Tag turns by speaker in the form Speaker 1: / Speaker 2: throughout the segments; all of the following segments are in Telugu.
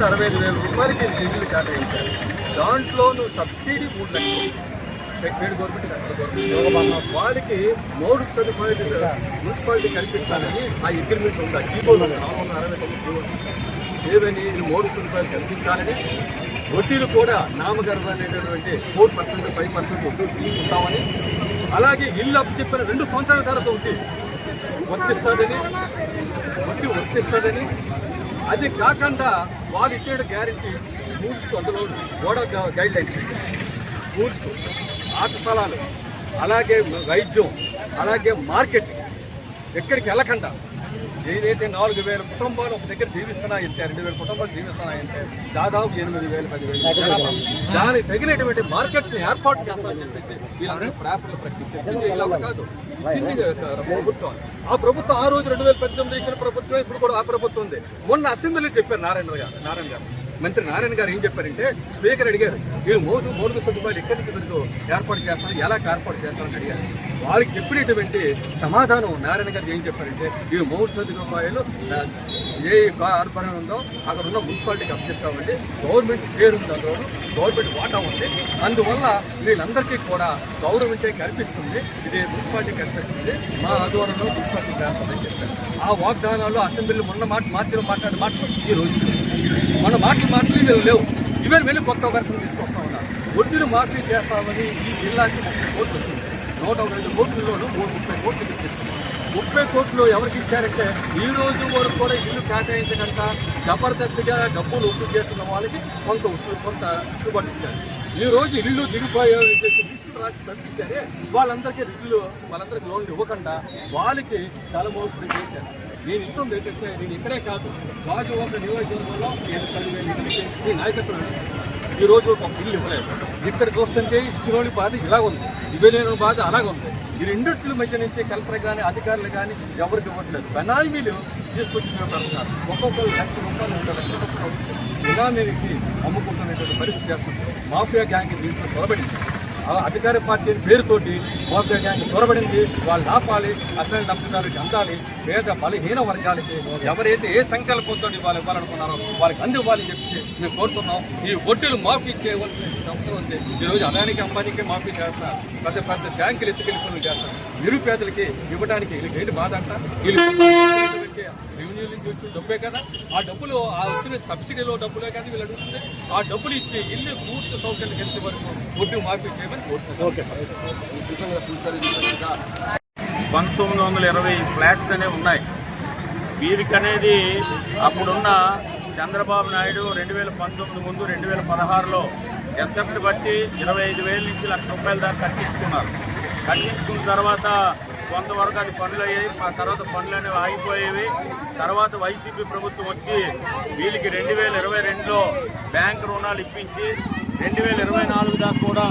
Speaker 1: లక్షల అరవై ఐదు వేల రూపాయలకి నిధులు కేటాయించారు. దాంట్లోనూ సబ్సిడీ మూడు లక్షలు స్టేట్ గవర్నమెంట్ సెంట్రల్ గవర్నమెంట్. వాళ్ళకి మౌలిక సదుపాయాలు మున్సిపాలిటీ కల్పిస్తానని ఆ అగ్రిమెంట్ ఉంది? ఆ జీవో ఉంది? నాలుగు అరవై తొమ్మిది జీవో ఉంది. ఏదని సదుపాయాలు కల్పించాలని వడ్డీలు కూడా నామగర్భ అనేటటువంటి ఫోర్ పర్సెంట్ ఫైవ్ పర్సెంట్ వడ్డీలు తీసుకుంటామని అలాగే ఇల్లు అప్పు చెప్పిన రెండు సంవత్సరాల తర్వాత వడ్డీ. వర్తిస్తుందని వడ్డీ వర్తిస్తుందని అది కాకుండా వాళ్ళు ఇచ్చిన గ్యారెంటీ స్కూల్స్ అందులో గోడ గైడ్ లైన్స్ స్కూల్స్ ఆట స్థలాలు అలాగే వైద్యం అలాగే మార్కెట్ ఎక్కడికి వెళ్ళకుండా ఏదైతే నాలుగు వేల కుటుంబాలు ఒక దగ్గర జీవిస్తున్నాయంటే రెండు వేల కుటుంబాలు జీవిస్తున్నాయంటే దాదాపు ఎనిమిది వేల పది వేల జనాభా. దానికి తగినటువంటి మార్కెట్ని ఏర్పాటు చేస్తామని చెప్పేసి వీళ్ళందరూ ప్రాపర్లు కాదు. ఇచ్చింది ప్రభుత్వం. ఆ ప్రభుత్వం ఆ రోజు రెండు వేల పద్దెనిమిది ఇచ్చిన ప్రభుత్వం ఇప్పుడు కూడా ఆ ప్రభుత్వం ఉంది. మొన్న అసెంబ్లీలో చెప్పారు నారాయణ గారు నారాయణ గారు. మంత్రి నారాయణ గారు ఏం చెప్పారంటే స్పీకర్ అడిగారు మీరు మోదు మౌలిక సదుపాయాలు ఎక్కడి నుంచి ఏర్పాటు చేస్తాను ఎలా ఏర్పాటు చేస్తానని అడిగారు. వారికి చెప్పినటువంటి సమాధానం నారాయణ గారు ఏం చెప్పారంటే ఈ మూడు సదుపాయాలు రూపాయలు ఏ ఆర్పణ ఉందో అక్కడ ఉన్న మున్సిపాలిటీకి అప్పచెప్తామండి గవర్నమెంట్ షేర్ ఉంది అందులో గవర్నమెంట్ వాటా ఉంది. అందువల్ల వీళ్ళందరికీ కూడా గవర్నమెంటే కనిపిస్తుంది ఇది మున్సిపాలిటీ కనిపిస్తుంది మా ఆధ్వర్యంలో మున్సిపాలిటీ చేస్తామని చెప్పారు. ఆ వాగ్దానాలు అసెంబ్లీలో మొన్న మాట మార్చిలో మాట్లాడే మాటలు ఈ రోజు మన మాటలు మాటలు లేవు. లేవు వెళ్ళి కొత్త వర్షం తీసుకొస్తా ఉన్నారు. ఒడ్డును మార్పిడి చేస్తామని ఈ జిల్లాకి ముప్పై నూట రెండు కోట్లలోనూ మూడు ముప్పై కోట్లు తెచ్చింది ముప్పై కోట్లు ఎవరికి ఇచ్చారంటే ఈ రోజు వరకు కూడా ఇల్లు కేటాయించకుండా జబర్దస్తిగా డబ్బులు వసూలు చేస్తున్న వాళ్ళకి కొంత వసూలు కొంత ఇష్టపడి ఇచ్చారు. ఈ రోజు ఇల్లు దిగిపోయాయని చెప్పి లిస్టులు రాసి పంపించారే వాళ్ళందరికీ ఇల్లు వాళ్ళందరికీ లోన్లు ఇవ్వకుండా వాళ్ళకి తలమోపులు చేశారు. నేను ఇంట్లో ఏంటంటే నేను ఇక్కడే కాదు రాజు ఒక నియోజకవర్గంలో నేను పదివేలు ఇల్లుకి ఈ నాయకత్వం ఈరోజు ఒక ఇల్లు ఇవ్వలేదు. ఇక్కడ చూస్తుంటే ఇచ్చినోడి బాధ ఇలాగుంది. ఉంది ఇవ్వలేని బాధ అలాగుంది. ఈ రెండిట్ల మధ్య నుంచి కలెక్టర్ కానీ అధికారులు కానీ ఎవరికి ఇవ్వట్లేదు. బెనామీలు తీసుకొచ్చి మేము పెడుతున్నారు. ఒక్కొక్కరు లక్ష రూపాయలు రెండు లక్షల రూపాయలు బినామీకి అమ్ముకుంటున్నటువంటి పరిస్థితి చేస్తుంది. మాఫియా గ్యాంగ్ దీంట్లో తొలబడింది. అధికార పార్టీ పేరుతోటి మాఫియా గ్యాంగ్ చొరబడింది. వాళ్ళు ఆపాలి అసలు డబ్బుదారులకి అందాలి పేద బలహీన వర్గాలకి ఎవరైతే ఏ సంకల్పంతో వాళ్ళు ఇవ్వాలనుకున్నారో వాళ్ళకి అందివ్వాలని చెప్పి మేము కోరుతున్నాం. ఈ వడ్డీలు మాఫీ చేయవలసిన అవసరం ఉంది. ఈ రోజు అదానికి అంబానీకి మాఫీ చేస్తారు పెద్ద పెద్ద బ్యాంకులు ఎత్తుకెళ్ళి చేస్తారు నిరుపేదలకి ఇవ్వడానికి వీళ్ళకి ఏంటి బాధ అంట? వీళ్ళు రెవెన్యూ నుంచి వచ్చిన డబ్బే కదా. ఆ డబ్బులు ఆ వచ్చిన సబ్సిడీలో డబ్బులే కదా వీళ్ళు అడుగుతుంది ఆ డబ్బులు ఇచ్చి ఇల్లు పూర్తి సౌకర్యం కలిసే వరకు వడ్డీ మాఫీ చేయమని కోరుతున్నాం
Speaker 2: పంతొమ్మిది వందల ఇరవై ఫ్లాట్స్ అనేవి ఉన్నాయి. వీరికి అనేది అప్పుడున్న చంద్రబాబు నాయుడు రెండు వేల పంతొమ్మిది ముందు రెండు వేల పదహారులో ఎస్ఎఫ్ని బట్టి ఇరవై ఐదు వేల నుంచి లక్ష రూపాయల దాకా కట్టించుకున్నారు. కట్టించుకున్న తర్వాత కొంతవరకు అది పనులు అయ్యాయి. మా తర్వాత పనులు అనేవి ఆగిపోయేవి. తర్వాత వైసీపీ ప్రభుత్వం వచ్చి వీళ్ళకి రెండు వేల ఇరవై రెండులో బ్యాంక్ రుణాలు ఇప్పించి రెండు వేల ఇరవై నాలుగు దాకా కూడా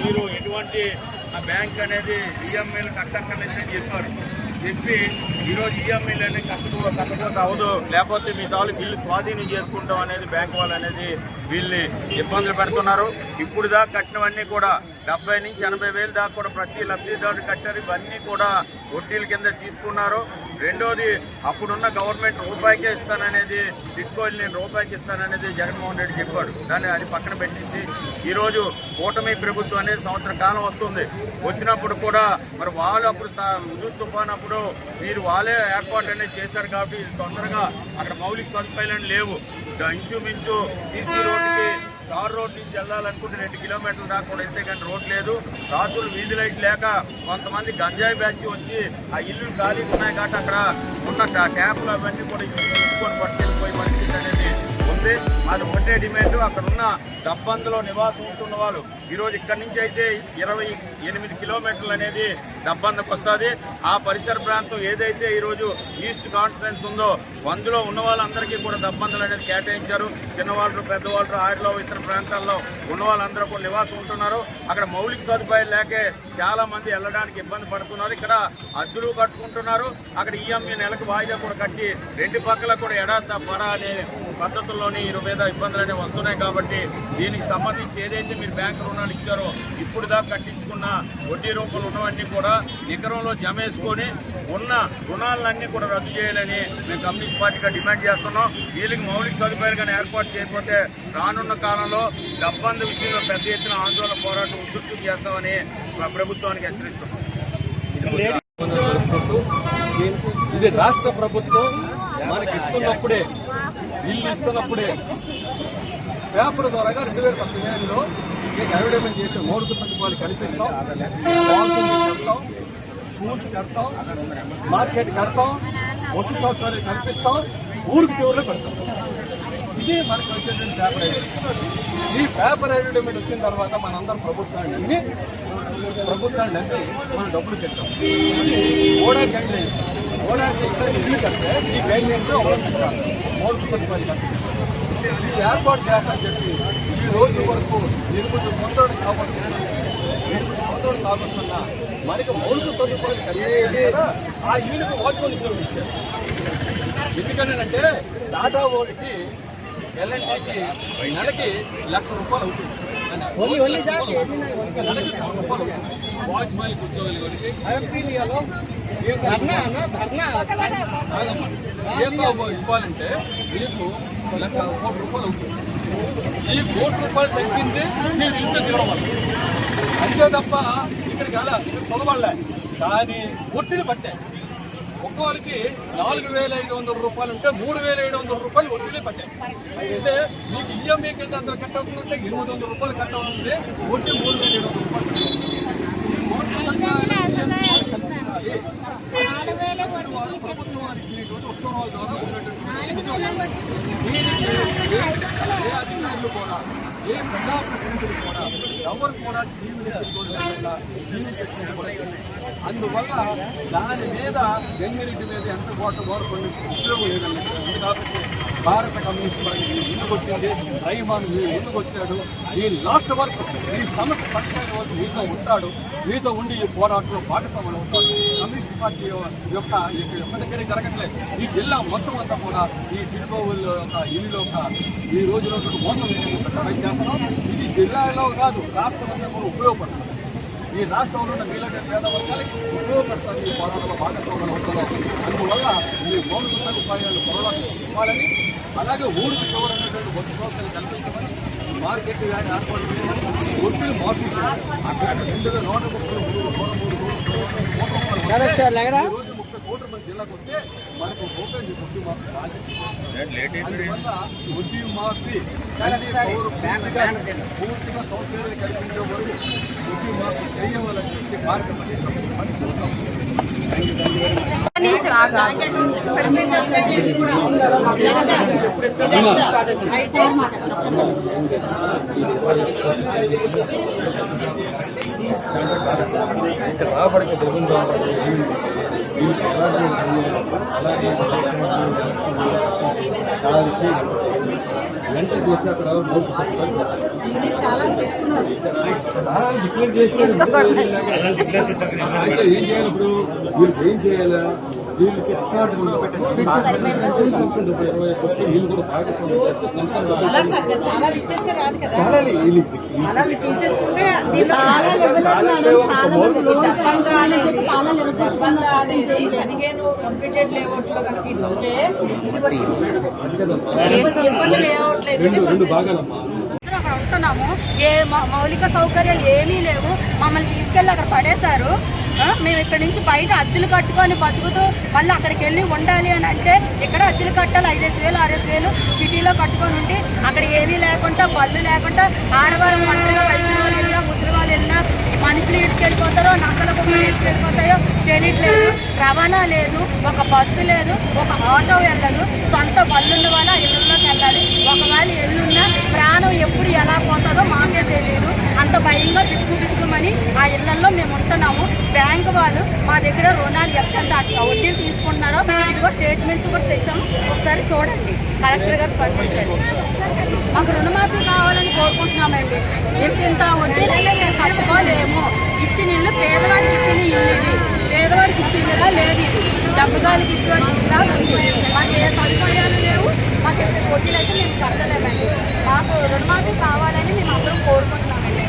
Speaker 2: మీరు ఎటువంటి ఆ బ్యాంక్ అనేది ఈఎంఐలు కట్టక్కర్లేదని చెప్పారు. చెప్పి ఈరోజు ఈఎంఐలు అనేది కట్టకూడదు కట్టకపోతే అవదు లేకపోతే మీ తాలూకు ఇల్లు స్వాధీనం చేసుకుంటాం అనేది బ్యాంక్ వాళ్ళు అనేది వీళ్ళని ఇబ్బందులు పెడుతున్నారు. ఇప్పుడు దాకా కట్టినవన్నీ కూడా డెబ్బై నుంచి ఎనభై వేలు దాకా కూడా ప్రతి లబ్ధిదారుడు కట్టారు. ఇవన్నీ కూడా వడ్డీల కింద తీసుకున్నారు. రెండోది అప్పుడున్న గవర్నమెంట్ రూపాయికే ఇస్తాననేది బిట్కోయిన్ నేను రూపాయికి ఇస్తాననేది జగన్మోహన్ రెడ్డి చెప్పాడు. దాన్ని అది పక్కన పెట్టేసి ఈరోజు కూటమి ప్రభుత్వం అనేది సంవత్సర కాలం వస్తుంది. వచ్చినప్పుడు కూడా మరి వాళ్ళు అప్పుడు ముందు తుఫాన్ అప్పుడు వీరు వాళ్ళే ఏర్పాటు అనేది చేశారు కాబట్టి తొందరగా అక్కడ మౌలిక సదుపాయాలు లేవు. ఇంచుమించు సీసీ రోడ్డుకి తార్ రోడ్ నుంచి వెళ్ళాలనుకుంటే రెండు కిలోమీటర్లు దాకా కూడా వెళ్తే కానీ రోడ్ లేదు. రాత్రులు వీధి లైట్ లేక కొంతమంది గంజాయి బ్యాచ్ వచ్చి ఆ ఇల్లు ఖాళీగా ఉన్నాయి కాబట్టి అక్కడ ఉన్న ట్యాప్లు అవన్నీ కూడా ఇచ్చుకొని పట్టుకెళ్ళిపోయే ఉంది. అది ఒకటే డిమాండ్. అక్కడ ఉన్న దబ్బందులో నివాసం ఉంటున్న వాళ్ళు ఈరోజు ఇక్కడి నుంచి అయితే ఇరవై ఎనిమిది కిలోమీటర్లు అనేది దబ్బందకు వస్తుంది. ఆ పరిసర ప్రాంతం ఏదైతే ఈరోజు ఈస్ట్ కాన్ఫరెన్స్ ఉందో అందులో ఉన్న వాళ్ళందరికీ కూడా దబ్బందులు అనేది కేటాయించారు. చిన్నవాళ్ళు పెద్దవాళ్ళు ఆరులో ఇతర ప్రాంతాల్లో ఉన్న వాళ్ళందరూ కూడా నివాసం ఉంటున్నారు. అక్కడ మౌలిక సదుపాయాలు లేకే చాలా మంది వెళ్ళడానికి ఇబ్బంది పడుతున్నారు. ఇక్కడ అద్దెలు కట్టుకుంటున్నారు. అక్కడ ఈఎంఐ నెలకు వాయిదా కూడా కట్టి రెండు పక్కల కూడా ఎడా పడా అనే పద్ధతుల్లోనే వీరి మీద ఇబ్బందులు అనేవి వస్తున్నాయి కాబట్టి దీనికి సంబంధించి ఏదైతే మీరు బ్యాంకు రుణాలు ఇచ్చారో ఇప్పుడు దాకా కట్టించుకున్న వడ్డీ రూపాయలు ఉన్నవన్నీ కూడా నికరంలో జమ వేసుకొని ఉన్న రుణాలన్నీ కూడా రద్దు చేయాలని మేము కమ్యూనిస్ట్ పార్టీగా డిమాండ్ చేస్తున్నాం. వీళ్ళకి మౌలిక సదుపాయాలు కానీ ఏర్పాటు చేయకపోతే రానున్న కాలంలో డబ్బంది విషయంలో పెద్ద ఎత్తున ఆందోళన పోరాటం ఉధృతం చేస్తామని మా ప్రభుత్వానికి హెచ్చరిస్తున్నాం.
Speaker 1: ఇది రాష్ట్ర ప్రభుత్వం మనకి ఇస్తున్నప్పుడే ఇల్లు ఇస్తున్నప్పుడే పేపర్ ద్వారా రెండు వేల పద్దెనిమిదిలో మీకు అడ్వర్టైజ్మెంట్ చేసి మౌలిక సదుపాయాలు కల్పిస్తాం కడతాం స్కూల్స్ కడతాం మార్కెట్ కడతాం వసతి సౌకర్యాలు కల్పిస్తాం ఊరికి చివరిలో పెడతాం ఇది మనకు వచ్చేటువంటి పేపర్ అడ్వర్టైజ్మెంట్ ఈ పేపర్ అడ్వర్టైజ్మెంట్ వచ్చిన తర్వాత మనందరం ప్రభుత్వాన్ని అన్ని ప్రభుత్వాన్ని నమ్మి మనం డబ్బులు తెచ్చాం. కూడా గైడ్ ఓడా ఈ అవలంబించాలి మౌలిక ఏర్పాటు చేస్తామని చెప్పి ఈ రోజు వరకు ఎనిమిది సంవత్సరాలు కాబట్టి ఎనిమిది సంవత్సరాలు కాబోతున్నా మనకి మౌలిక సదుపాయాలు కలిగే ఆ ఇల్లుకి వాచ్మన్ ఉద్యోగం ఇచ్చారు ఎందుకనంటే టాటా ఓడికి ఎల్ఎన్టీకి నెలకి లక్ష రూపాయలు అవుతుంది నెలకి రూపాయలు వాచ్మెన్ ఉద్యోగులు ఎవరికి ఇవ్వాలంటే మీకు లక్ష కోటి రూపాయలు అవుతుంది. ఈ కోటి రూపాయలు తగ్గింది మీరు ఇంత తిరగవాలి అంతే తప్ప ఇక్కడికి అలా ఇక్కడ పొలబడలే కానీ ఒత్తిడి పట్టాయి ఒక్కోళ్ళకి నాలుగు వేల ఐదు వందల రూపాయలు ఉంటే మూడు వేల ఏడు వందల రూపాయలు వడ్డీలే పట్టాయి అయితే మీకు ఈఎంఐ కింద అందరూ కట్ అవుతుందంటే ఎనిమిది వందల రూపాయలు కట్ అవుతుంది వడ్డీ మూడు వేల ఏడు వందల రూపాయలు. ప్రభుత్వం వారికి ఇచ్చినటువంటి ఉత్తర్వుల ద్వారా ఉన్నటువంటి ఏ అధికారులు కూడా ఏ ప్రజాప్రతినిధులు కూడా ఎవరు కూడా జీవితంలో అందువల్ల దాని మీద గంగిరెడ్డి మీద ఎంత ఓట కోరుకుని ఉపయోగం లేదండి. కాబట్టి భారత కమ్యూనిస్ట్ పార్టీ ముందుకు వచ్చింది. రైమాన్ మీరు ముందుకు వచ్చాడు. ఈ లాస్ట్ వరకు ఈ సమస్య పరిష్కారం వరకు మీతో ఉంటాడు. మీతో ఉండి ఈ పోరాటంలో భాగస్వాములు అవుతాడు కమ్యూనిస్ట్ పార్టీ యొక్క ఎప్పటికీ జరగట్లేదు. ఈ జిల్లా మొత్తం అంతా కూడా ఈ తిరుపతి యొక్క ఇల్లు యొక్క ఈ రోజులో మోసం చేస్తున్నాం జిల్లాలో కాదు రాష్ట్రంలో కూడా ఉపయోగపడుతుంది ఈ రాష్ట్రంలో ఉన్న మీలాంటి పేద వర్గాలకి ఉపయోగపడుతుంది ఈ పోరాటంలో భాగస్వాములు అవుతున్నాం అందువల్ల ఈ మౌలిక సదుపాయాలు పోరాటం ఇవ్వాలని అలాగే ఊరికి చివరైనటువంటి వస్తు సౌకర్యాలు కల్పించమని మార్కెట్ కానీ ఏర్పాటు చేయమని ఒత్తిడి చేయాలి. అక్కడ రెండు వేల నూట ముప్పై మూడు నూట మూడు నూట ఈ రోజు ముప్పై కోట్ల మంది జిల్లాకు వస్తే మనకు ఓపెన్ వడ్డీ మాఫీ రాలేదు అందువల్ల వడ్డీ మాఫీ అన్ని పౌరు పూర్తిగా పూర్తిగా సౌకర్యాలు కల్పించే వరకు వడ్డీ మాఫీ చేయవాలని చెప్పి భారత ప్రభుత్వం రాబడికి తెలుగు వెంట చేసి అక్కడ డిక్లేర్ చేసిన ఏం చేయాలి ఇప్పుడు మీరు ఏం చేయాలా
Speaker 3: తీసేసుకుంటే పదిహేను కంప్లీటెడ్ లేఅవుట్లో కనుక ఇది ఉంటే ఇబ్బంది లేఅవుట్
Speaker 4: అక్కడ ఉంటున్నాము. ఏ మౌలిక సౌకర్యాలు ఏమీ లేవు. మమ్మల్ని తీసుకెళ్ళి అక్కడ పడేశారు. మేము ఇక్కడ నుంచి బయట అద్దెలు కట్టుకొని బతుకుతూ మళ్ళీ అక్కడికి వెళ్ళి ఉండాలి అని అంటే ఇక్కడ అద్దెలు కట్టాలి. ఐదేసి వేలు ఆరేసి వేలు సిటీలో కట్టుకొని ఉండి అక్కడ ఏమీ లేకుండా పళ్ళు లేకుండా ఆడవారు ఒంటరిగా వయసు వాళ్ళు వెళ్ళినా ముసలి వాళ్ళు వెళ్ళినా మనుషులు ఇటుకెళ్ళిపోతారో నక్కల కుక్కలు ఇటుకెళ్ళిపోతాయో తెలియట్లేదు. రవాణా లేదు ఒక బస్సు లేదు ఒక ఆటో వెళ్ళదు. సొంత బళ్ళున్న వాళ్ళ ఇళ్ళలోకి వెళ్ళాలి. ఒకవేళ ఎల్లున్నా ప్రాణం ఎప్పుడు ఎలా పోతుందో మాకే తెలియదు అంత భయంగా చిక్కు బిక్కుమని ఆ ఇళ్ళలో మేము ఉంటాం దగ్గర రుణాలు ఎంత వడ్డీలు తీసుకుంటున్నారో? ఇదిగో స్టేట్మెంట్ కూడా తెచ్చాము. ఒకసారి చూడండి. కలెక్టర్ గారు స్పందించండి మాకు రుణమాఫీ కావాలని కోరుకుంటున్నామండి. ఇంత ఇంత వడ్డీలైనా మేము కట్టుకోలేము. ఇచ్చిన ఇల్లు పేదవాడికి ఇచ్చిన ఇల్లు ఇది. పేదవాడికి ఇచ్చిన ఇల్లుగా లేదు ఇది. డబ్బుగాలికి ఇచ్చేవాడికి ఇలా ఉంది. మాకు ఏ సదుపాయాలు లేవు. మాకు ఎంత వడ్డీలు అయితే మేము కట్టలేమండి. మాకు రుణమాఫీ కావాలని మేము అందరం కోరుకుంటున్నామండి